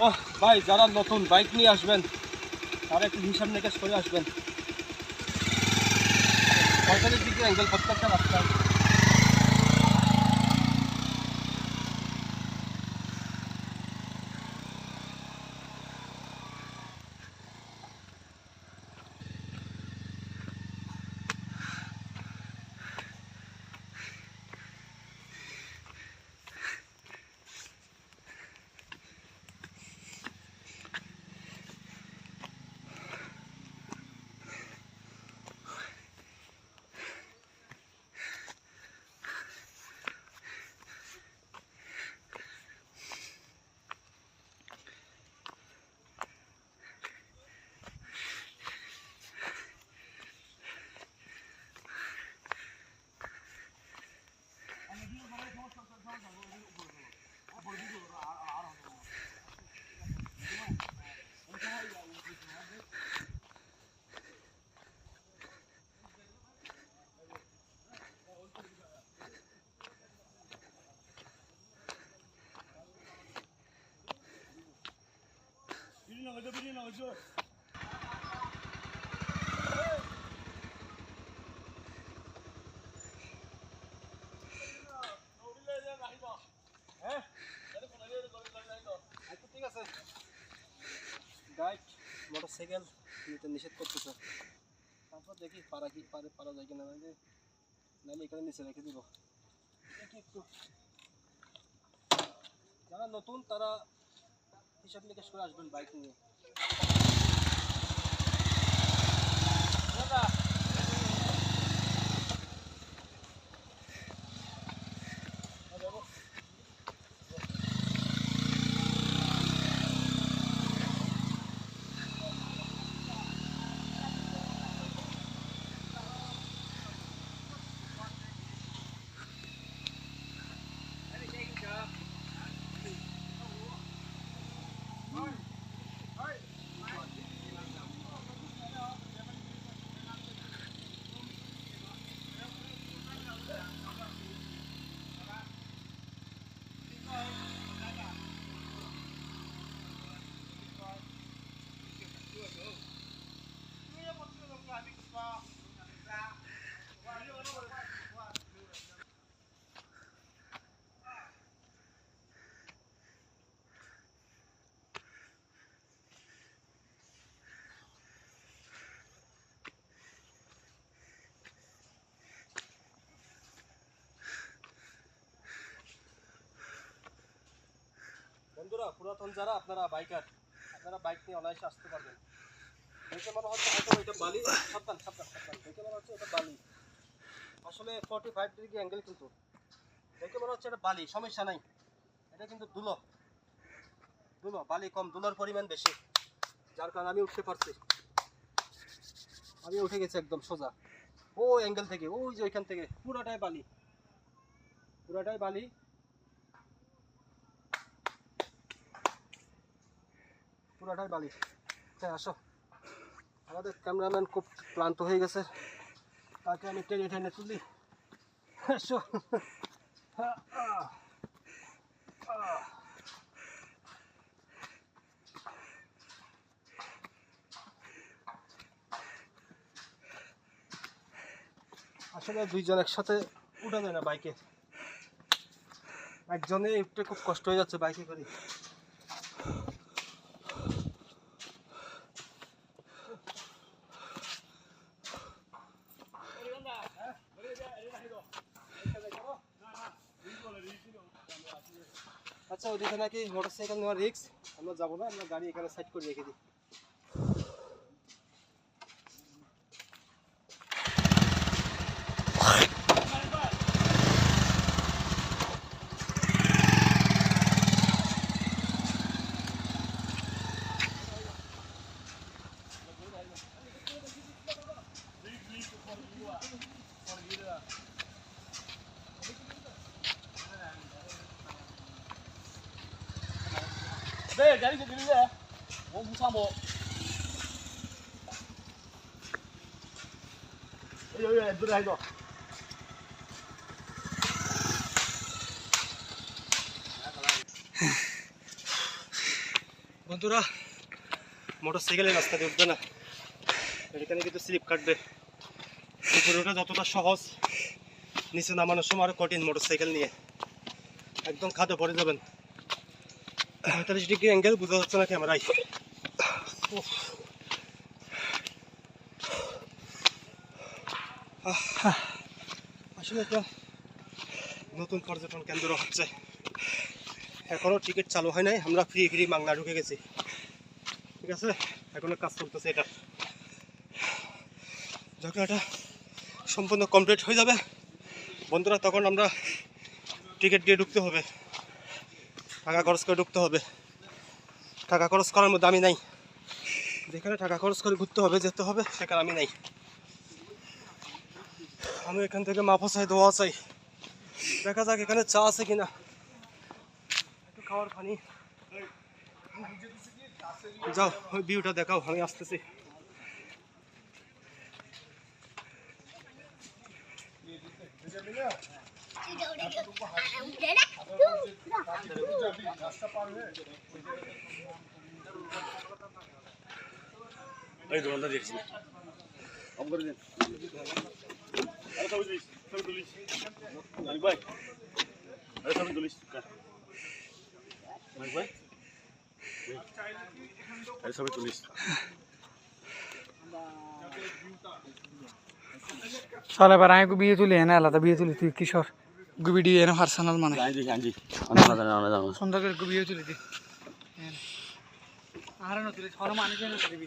ওহ, ভাই, যারা নতুন বাইক নিয়ে আসবেন, তারা একটু হিসাব নিকাশ করে আসবেন। পঁয়তাল্লিশ ডিগ্রি অ্যাঙ্গেল প্রত্যেকটা রাস্তায়। ঠিক আছে বাইক মোটরসাইকেল নিষেধ করতেছে তারপর দেখি পারা কি পারে পারা যায় কিনা নাহলে এখানে নিচে রেখে দিব দেখি একটু যারা নতুন, তারা হিসাব নিকাশ করে আসবেন বাইক নিয়ে। পুরাতন যারা, আপনারা বাইকার, আপনারা বাইক নিয়ে অনায়াসে আসতে পারবেন। দেখে মনে হচ্ছে হয়তো এটা বালি। সাবধান সাবধান সাবধান। দেখে মনে হচ্ছে এটা বালি। আসলে ফর্টি ফাইভ ডিগ্রি অ্যাঙ্গেল কিন্তু। দেখে মনে হচ্ছে এটা বালি, সমস্যা নাই। এটা কিন্তু দুলো দুলো বালি কম দুলোর পরিমাণ বেশি। যার কারণে আমি উঠতে পারছি। আমি উঠে গেছি একদম সোজা। ও অ্যাঙ্গেল থেকে, ওই যে ওইখান থেকে, পুরোটাই বালি। পুরোটাই বালি। পুরোটাই বালি হ্যাঁ আসো। আমাদের ক্যামেরাম্যান খুব ক্লান্ত হয়ে গেছে। তাকে আমি টেনে টেনে তুলি। আসো। আসলে দুইজন একসাথে উঠা যায় না বাইকে। একজনে উঠতে খুব কষ্ট হয়ে যাচ্ছে বাইকে করে। আচ্ছা ওদিকে নাকি মোটর সাইকেল নেওয়ার রিক্স আমরা যাব না, আমরা গাড়ি এখানে সাইড করে রেখে দিই। 네, 내리고 밀래. 뭐 무사 뭐. 여기 여기 들어 해도. বন্ধুরা মোটর সাইকেলের রাস্তা দিয়ে উঠবে না এখানে কিন্তু স্লিপ কাটবে উপরে ওঠা যতটা সহজ নিচে নামানোর সময় আরো কঠিন মোটর সাইকেল নিয়ে একদম খাদে পড়ে যাবেন পঁয়তাল্লিশ ডিগ্রি অ্যাঙ্গেল বোঝা যাচ্ছে না ক্যামেরায় আসলে এটা নতুন পর্যটন কেন্দ্র হচ্ছে। এখনও টিকিট চালু হয় নাই, আমরা ফ্রি ফ্রি বাংলা ঢুকে গেছি। ঠিক আছে? এখনও কাজ চলতেছে এটা। যখন এটা সম্পূর্ণ কমপ্লিট হয়ে যাবে, বন্ধুরা, তখন আমরা টিকিট দিয়ে ঢুকতে হবে। টাকা খরচ করে ঢুকতে হবে। টাকা খরচ করার মধ্যে আমি নাই। যেখানে টাকা খরচ করে ঘুরতে হবে, যেতে হবে, সেখানে আমি নাই। আমি এখান থেকে মাফা চাই দোয়া চাই। দেখা যাক এখানে চা আছে কিনা। একটু খাওয়ার পানি। যাও, ওই ভিউটা দেখাও, আমি আসতেছি। এই দোকানটা দেখছি এবার আমি বিয়ে তুলি এনে আলাদা বিয়ে তুলি তুই কিশোর গু ভিডিও এনে পার্সোনাল মানে। সুন্দর করে গু বিয়ে দি আর না তুলি দিবি